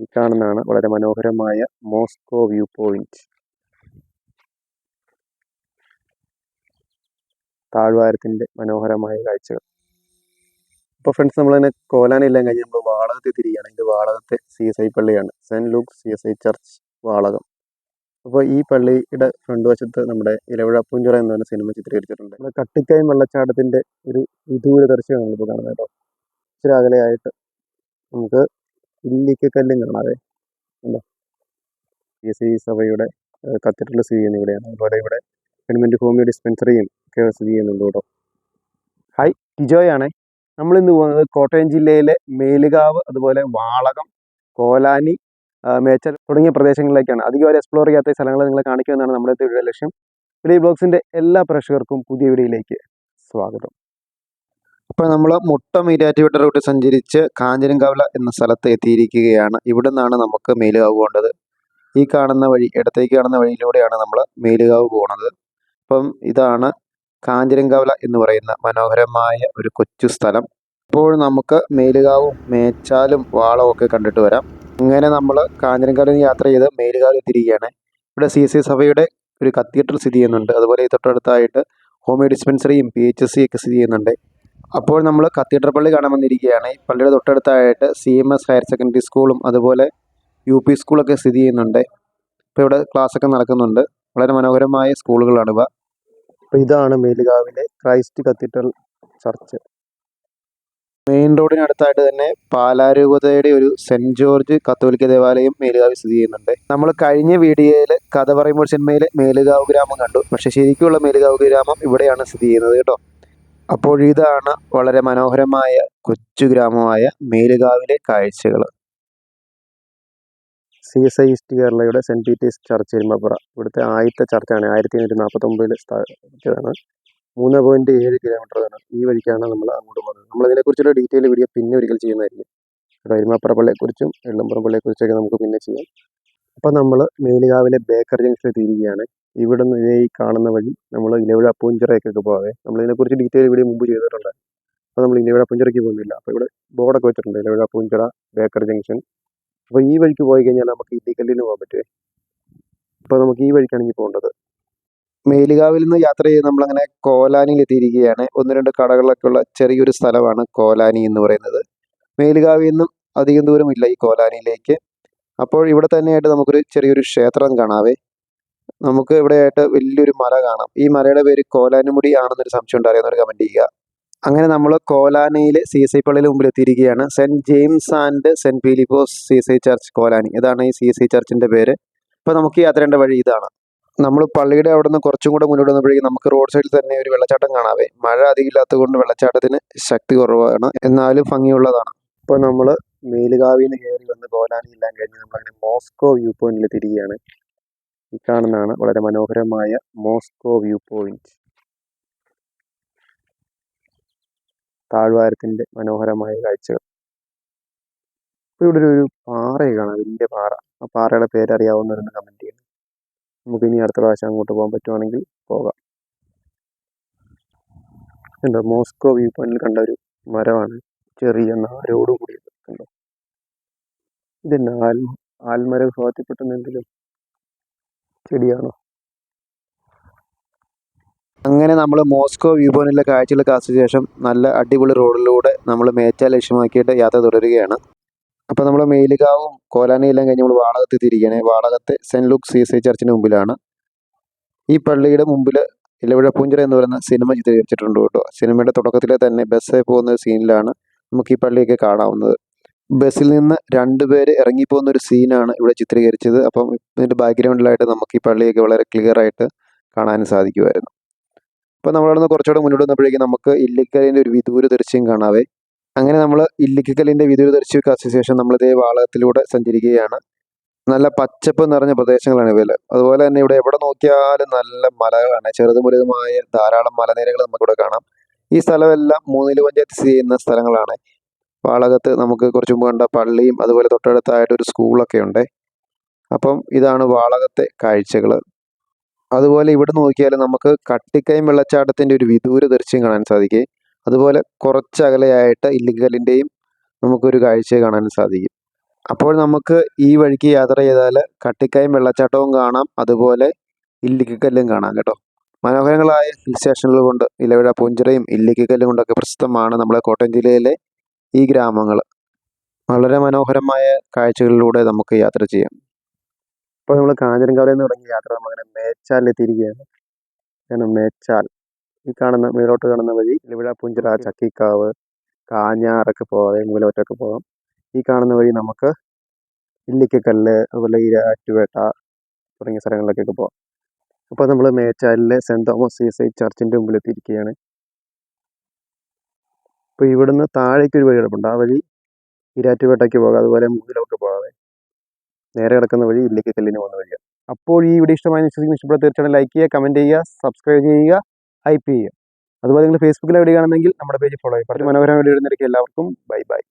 ഈ കാണുന്നതാണ് വളരെ മനോഹരമായ മോസ്കോ വ്യൂ പോയിന്റ്. താഴ്വാരത്തിന്റെ മനോഹരമായ കാഴ്ചകൾ. അപ്പോൾ ഫ്രണ്ട്സ് നമ്മൾ കോലാനെല്ലാം കഴിഞ്ഞ് നമ്മൾ വാളകത്തെ തിരികെയാണ് ഇത് വാളകത്തെ സി എസ് ഐ പള്ളിയാണ്. Saint Luke C S I church Valakam. അപ്പോൾ ഈ പള്ളിയുടെ ഫ്രണ്ട് വശത്ത് നമ്മുടെ ഇലവിഴ പൂഞ്ചുറ എന്ന് പറഞ്ഞ സിനിമ ചിത്രീകരിച്ചിട്ടുണ്ട്. നമ്മുടെ കട്ടിക്കയം വെള്ളച്ചാട്ടത്തിന്റെ ഒരു വിദൂര ദർശനം നമ്മളിപ്പോൾ കാണുന്നത് കേട്ടോ. ഇച്ചിരി അകലെയായിട്ട് നമുക്ക് ഇല്ലിക്കക്കല്ലും കാണാതെ ഉണ്ടോ പി എസ് സി സഭയുടെ കത്തീഡ്രൽ സ്ഥിതി ചെയ്യുന്ന ഇവിടെയാണ്. അതുപോലെ ഇവിടെ ഗവൺമെന്റ് ഹോമിയോ ഡിസ്പെൻസറിയും ഒക്കെ സ്ഥിതി ചെയ്യുന്നുണ്ട് കേട്ടോ. ഹായ് ടിജോയാണേ. നമ്മളിന്ന് പോകുന്നത് കോട്ടയം ജില്ലയിലെ മേലുകാവ് അതുപോലെ വാളകം കോലാനി മേച്ചൽ തുടങ്ങിയ പ്രദേശങ്ങളിലേക്കാണ്. അധികം എക്സ്പ്ലോർ ചെയ്യാത്ത സ്ഥലങ്ങൾ നിങ്ങളെ കാണിക്കുമെന്നാണ് നമ്മുടെ ലക്ഷ്യം. ഈ ബ്ലോഗ്സിന്റെ എല്ലാ പ്രേക്ഷകർക്കും പുതിയ വീഡിയോയിലേക്ക് സ്വാഗതം. അപ്പോൾ നമ്മൾ മുട്ടം ഈരാറ്റുപേട്ട റൂട്ട് സഞ്ചരിച്ച് കാഞ്ഞിരംകവല എന്ന സ്ഥലത്ത് എത്തിയിരിക്കുകയാണ്. ഇവിടെ നിന്നാണ് നമുക്ക് മേലുകാവ് പോകേണ്ടത്. ഈ കാണുന്ന വഴി ഇടത്തേക്ക് കാണുന്ന വഴിയിലൂടെയാണ് നമ്മൾ മേലുകാവ് പോകുന്നത് അപ്പം ഇതാണ് കാഞ്ഞിരംകവല എന്ന് പറയുന്ന മനോഹരമായ ഒരു കൊച്ചു സ്ഥലം. ഇപ്പോൾ നമുക്ക് മേലുകാവും മേച്ചാലും വാളവും ഒക്കെ കണ്ടിട്ട് വരാം. അങ്ങനെ നമ്മൾ കാഞ്ഞിരംകാവിൽ യാത്ര ചെയ്ത് മേലുകാവിൽ എത്തിയിരിക്കുകയാണ്. ഇവിടെ സി സി സഭയുടെ ഒരു കത്തീഡ്രൽ സ്ഥിതി ചെയ്യുന്നുണ്ട്. അതുപോലെ തൊട്ടടുത്തായിട്ട് ഹോമിയോ ഡിസ്പെൻസറിയും പി എച്ച് എസ് സി ഒക്കെ സ്ഥിതി ചെയ്യുന്നുണ്ട്. അപ്പോൾ നമ്മൾ കത്തീഡ്രൽ പള്ളി കാണാൻ വന്നിരിക്കുകയാണ്. ഈ പള്ളിയുടെ തൊട്ടടുത്തായിട്ട് C M S higher secondary സ്കൂളും അതുപോലെ യു പി സ്കൂളൊക്കെ സ്ഥിതി ചെയ്യുന്നുണ്ട്. ഇപ്പോൾ ഇവിടെ ക്ലാസ്സൊക്കെ നടക്കുന്നുണ്ട്. വളരെ മനോഹരമായ സ്കൂളുകളാണിവ അപ്പോൾ ഇതാണ് മേലുകാവിലെ ക്രൈസ്റ്റ് കത്തീഡ്രൽ ചർച്ച്. മെയിൻ റോഡിനടുത്തായിട്ട് തന്നെ പാലാരൂപതയുടെ ഒരു സെന്റ് ജോർജ് കത്തോലിക്ക ദേവാലയം മേലുകാവിൽ സ്ഥിതി ചെയ്യുന്നുണ്ട്. നമ്മൾ കഴിഞ്ഞ വീഡിയോയിൽ കഥ പറയുമ്പോൾ സിനിമയിൽ മേലുകാവ് ഗ്രാമം കണ്ടു. പക്ഷേ ശരിക്കുള്ള മേലുകാവ് ഗ്രാമം ഇവിടെയാണ് സ്ഥിതി ചെയ്യുന്നത് കേട്ടോ. അപ്പോൾ ഇതാണ് വളരെ മനോഹരമായ കൊച്ചു ഗ്രാമമായ മേലുകാവിലെ കാഴ്ചകൾ. സി എസ് ഐ ഈസ്റ്റ് കേരളയുടെ സെന്റ് പീറ്റേഴ്സ് ചർച്ച് എരുമപ്പുറ. ഇവിടുത്തെ ആദ്യത്തെ ചർച്ചാണ്. ആയിരത്തി എണ്ണൂറ്റി നാൽപ്പത്തൊമ്പതിൽ സ്ഥാപിച്ചതാണ്. മൂന്ന് പോയിന്റ് ഏഴ് കിലോമീറ്റർ വേണം ഈ വഴിക്കാണ് നമ്മൾ അങ്ങോട്ട് പോകുന്നത്. നമ്മളിതിനെക്കുറിച്ചുള്ള ഡീറ്റെയിൽ വീഡിയോ പിന്നെ ഒരിക്കൽ ചെയ്യുന്നതായിരിക്കും. എരുമപ്പുറ പള്ളിയെക്കുറിച്ചും എള്ളമ്പുറം പള്ളിയെക്കുറിച്ചൊക്കെ നമുക്ക് പിന്നെ ചെയ്യാം. അപ്പോൾ നമ്മൾ മേലുകാവിലെ ബേക്കർ ജംഗ്ഷനിൽ എത്തിയിരിക്കുകയാണ് ഇവിടെ നിന്ന് ഈ കാണുന്ന വഴി നമ്മൾ ഇലവിഴ പൂഞ്ചിറയ്ക്കൊക്കെ പോകാതെ നമ്മളിതിനെക്കുറിച്ച് ഡീറ്റെയിൽ ഇവിടെ മുമ്പ് ചെയ്തിട്ടുണ്ട്. അപ്പോൾ നമ്മൾ ഇലവിഴ പൂഞ്ചിറയ്ക്ക് പോകുന്നില്ല. അപ്പോൾ ഇവിടെ ബോർഡൊക്കെ വെച്ചിട്ടുണ്ട് ഇലവിഴ പൂഞ്ചിറ ബേക്കർ ജംഗ്ഷൻ. അപ്പോൾ ഈ വഴിക്ക് പോയി കഴിഞ്ഞാൽ നമുക്ക് ഇല്ലിക്കല്ലിന് പോകാൻ പറ്റുമേ അപ്പോൾ നമുക്ക് ഈ വഴിക്കാണ് ഇനി പോകേണ്ടത്. മേലുകാവിൽ നിന്ന് യാത്ര ചെയ്ത് നമ്മളങ്ങനെ കോലാനിയിൽ എത്തിയിരിക്കുകയാണ് ഒന്ന് രണ്ട് കടകളൊക്കെ ഉള്ള ചെറിയൊരു സ്ഥലമാണ് കോലാനി എന്ന് പറയുന്നത്. മേലുകാവിൽ നിന്നും അധികം ദൂരമില്ല ഈ കോലാനിയിലേക്ക്. അപ്പോൾ ഇവിടെ തന്നെയായിട്ട് നമുക്കൊരു ചെറിയൊരു ക്ഷേത്രം കാണാവേ. നമുക്ക് ഇവിടെയായിട്ട് വലിയൊരു മല കാണാം. ഈ മലയുടെ പേര് കോലാനുമുടി ആണെന്നൊരു സംശയം ഉണ്ട്. അറിയാവുന്നവർ കമന്റ് ചെയ്യുക. അങ്ങനെ നമ്മൾ കോലാനയിലെ സി എസ് ഐ മുമ്പിൽ എത്തിയിരിക്കുകയാണ്. Saint James and saint Philipose C S I church Kolani. ഇതാണ് ഈ സി എസ് ഐ ചർച്ചിന്റെ പേര്. അപ്പോൾ നമുക്ക് യാത്രേണ്ട വഴി ഇതാണ്. നമ്മൾ പള്ളിയുടെ അവിടെ നിന്ന് കുറച്ചും കൂടെ മുന്നോട്ട് വന്നപ്പോഴേക്കും നമുക്ക് റോഡ് സൈഡിൽ തന്നെ ഒരു വെള്ളച്ചാട്ടം കാണാവേ. മഴ അധികം ഇല്ലാത്തത് കൊണ്ട് വെള്ളച്ചാട്ടത്തിന് ശക്തി കുറവാണ്. എന്നാലും ഭംഗിയുള്ളതാണ്. അപ്പോൾ നമ്മൾ മേലുകാവിൽ നിന്ന് കയറി വന്ന് ഗോലാനി എല്ലാം കഴിഞ്ഞ് നമ്മളങ്ങനെ മോസ്കോ വ്യൂ പോയിന്റിൽ തിരികെയാണ് ഈ കാണുന്നതാണ് വളരെ മനോഹരമായ മോസ്കോ വ്യൂ പോയിന്റ് താഴ്വാരത്തിന്റെ മനോഹരമായ കാഴ്ചകൾ. ഇപ്പോൾ ഇവിടെ ഒരു പാറ കാണാം വലിയ പാറ. ആ പാറയുടെ പേരറിയാവുന്നവരൊന്ന് കമന്റ് ചെയ്യണം. നമുക്ക് ഇനി അടുത്ത പ്രാവശ്യം അങ്ങോട്ട് പോകാൻ പറ്റുവാണെങ്കിൽ പോകാം. ഉണ്ടോ മോസ്കോ വ്യൂ പോയിന്റിൽ കണ്ട ഒരു മരമാണ്. ചെറിയ നാരോട് കൂടിയത് കണ്ടോ ഇതെന്നാ? ആൽമ ആൽമര വിഭാഗത്തിൽപ്പെട്ട എന്തെങ്കിലും ചെടിയാണോ? അങ്ങനെ നമ്മൾ മോസ്കോ വ്യൂ പോയിന്റിലെ കാഴ്ചകളൊക്കെ ആസ്വദിച്ച ശേഷം നല്ല അടിപൊളി റോഡിലൂടെ നമ്മൾ മേച്ച ലക്ഷ്യമാക്കിയിട്ട് യാത്ര തുടരുകയാണ്. അപ്പോൾ നമ്മൾ മേലുകാവും കോലാനിയും എല്ലാം കഴിഞ്ഞ് നമ്മൾ വാളകത്ത് എത്തിയിരിക്കുകയാണ്. വാളകത്തെ സെന്റ് ലൂക്ക് സി സി ചർച്ചിന് മുമ്പിലാണ്. ഈ പള്ളിയുടെ മുമ്പിൽ ഇലവിഴ പൂഞ്ചിറ എന്ന് പറയുന്ന സിനിമ ചിത്രീകരിച്ചിട്ടുണ്ട് കേട്ടോ. സിനിമയുടെ തുടക്കത്തിലെ തന്നെ ബസ്സേ പോകുന്ന സീനിലാണ് നമുക്ക് ഈ പള്ളിയൊക്കെ കാണാവുന്നത്. ബസ്സിൽ നിന്ന് രണ്ടുപേര് ഇറങ്ങിപ്പോകുന്ന ഒരു സീനാണ് ഇവിടെ ചിത്രീകരിച്ചത്. അപ്പം ഇതിന്റെ ബാക്ക്ഗ്രൗണ്ടിലായിട്ട് നമുക്ക് ഈ പള്ളിയൊക്കെ വളരെ ക്ലിയർ ആയിട്ട് കാണാൻ സാധിക്കുമായിരുന്നു. അപ്പം നമ്മളവിടെ നിന്ന് കുറച്ചുകൂടെ മുന്നോട്ട് വന്നപ്പോഴേക്കും നമുക്ക് ഇല്ലിക്കലിന്റെ ഒരു വിദൂര ദൃശ്യം കാണാവേ. അങ്ങനെ നമ്മൾ ഇല്ലിക്കലിന്റെ വിദൂര ദൃശ്യമൊക്കെ അസോസിയേഷൻ നമ്മളിതേ വാളകത്തിലൂടെ സഞ്ചരിക്കുകയാണ്. നല്ല പച്ചപ്പ് നിറഞ്ഞ പ്രദേശങ്ങളാണ് ഇവയിൽ അതുപോലെ തന്നെ ഇവിടെ എവിടെ നോക്കിയാലും നല്ല മലകളാണ്. ചെറുതും വലുതുമായ ധാരാളം മലനിരകൾ നമുക്കിവിടെ കാണാം. ഈ സ്ഥലമെല്ലാം മൂന്നിൽ പഞ്ചായത്ത് സ്ഥിതി ചെയ്യുന്ന സ്ഥലങ്ങളാണ്. വാളകത്ത് നമുക്ക് കുറച്ച് മുമ്പ് കണ്ട പള്ളിയും അതുപോലെ തൊട്ടടുത്തായിട്ട് ഒരു സ്കൂളൊക്കെ ഉണ്ട്. അപ്പം ഇതാണ് വാളകത്തെ കാഴ്ചകൾ അതുപോലെ ഇവിടെ നോക്കിയാൽ നമുക്ക് കട്ടിക്കൈ വെള്ളച്ചാട്ടത്തിന്റെ ഒരു വിദൂര ദൃശ്യം കാണാൻ സാധിക്കും. അതുപോലെ കുറച്ചകലെയായിട്ട് ഇല്ലിക്കലിന്റെയും നമുക്കൊരു കാഴ്ച കാണാൻ സാധിക്കും. അപ്പോൾ നമുക്ക് ഈ വഴിക്ക് യാത്ര ചെയ്താൽ കട്ടിക്കായും വെള്ളച്ചാട്ടവും കാണാം അതുപോലെ ഇല്ലിക്കല്ലും കാണാം കേട്ടോ. മനോഹരങ്ങളായ ഹിൽ സ്റ്റേഷനുകൾ കൊണ്ട് ഇലവിഴ പൂഞ്ചിറയും ഇല്ലിക്കല്ലും കൊണ്ടൊക്കെ പ്രസിദ്ധമാണ് നമ്മുടെ കോട്ടയം ജില്ലയിലെ ഈ ഗ്രാമങ്ങൾ വളരെ മനോഹരമായ കാഴ്ചകളിലൂടെ നമുക്ക് യാത്ര ചെയ്യാം. ഇപ്പോൾ നമ്മൾ കാഞ്ഞിരങ്കാവിൽ നിന്ന് തുടങ്ങിയ യാത്ര നമ്മൾ നമ്മളങ്ങനെ മേച്ചാലിലെത്തിയിരിക്കുകയാണ്. കാരണം മേച്ചാൽ. ഈ കാണുന്ന മേലോട്ട് കാണുന്ന വഴി ഇലവിഴ പുഞ്ചിറ ചക്കിക്കാവ് കാഞ്ഞാറൊക്കെ പോകാം മൂലമറ്റൊക്കെ പോകാം ഈ കാണുന്ന വഴി നമുക്ക് ഇല്ലിക്കക്കല്ല് അതുപോലെ ഈരാറ്റുപേട്ട തുടങ്ങിയ സ്ഥലങ്ങളിലേക്കൊക്കെ പോകാം അപ്പോൾ നമ്മൾ മേച്ചാലിലെ saint Thomas C S I ചർച്ചിന്റെ മുമ്പിൽ എത്തിയിരിക്കുകയാണ് അപ്പോൾ ഇവിടുന്ന് താഴേക്ക് ഒരു വഴി കിടപ്പുണ്ട് ആ വഴി ഈരാറ്റുപേട്ടയ്ക്ക് പോകാം. അതുപോലെ മൂന്നിലൊക്കെ പോകാതെ നേരെ കിടക്കുന്ന വഴി ഇല്ലേക്ക് കല്ലിന് പോകുന്ന വഴിയാണ് അപ്പോൾ ഈ വീഡിയോ ഇഷ്ടമായി വിശ്വസിക്കുന്ന ഇഷ്ടപ്പെട്ട തീർച്ചയായിട്ടും ലൈക്ക് ചെയ്യുക കമന്റ് ചെയ്യുക സബ്സ്ക്രൈബ് ചെയ്യുക ഹൈപ്പ് ചെയ്യുക. അതുപോലെ നിങ്ങൾ ഫേസ്ബുക്കിൽ എവിടെ നമ്മുടെ പേജ് ഫോളോ ചെയ്യുക മനോഹരമായി ഇടുന്നതിലേക്ക് എല്ലാവർക്കും ബൈ ബൈ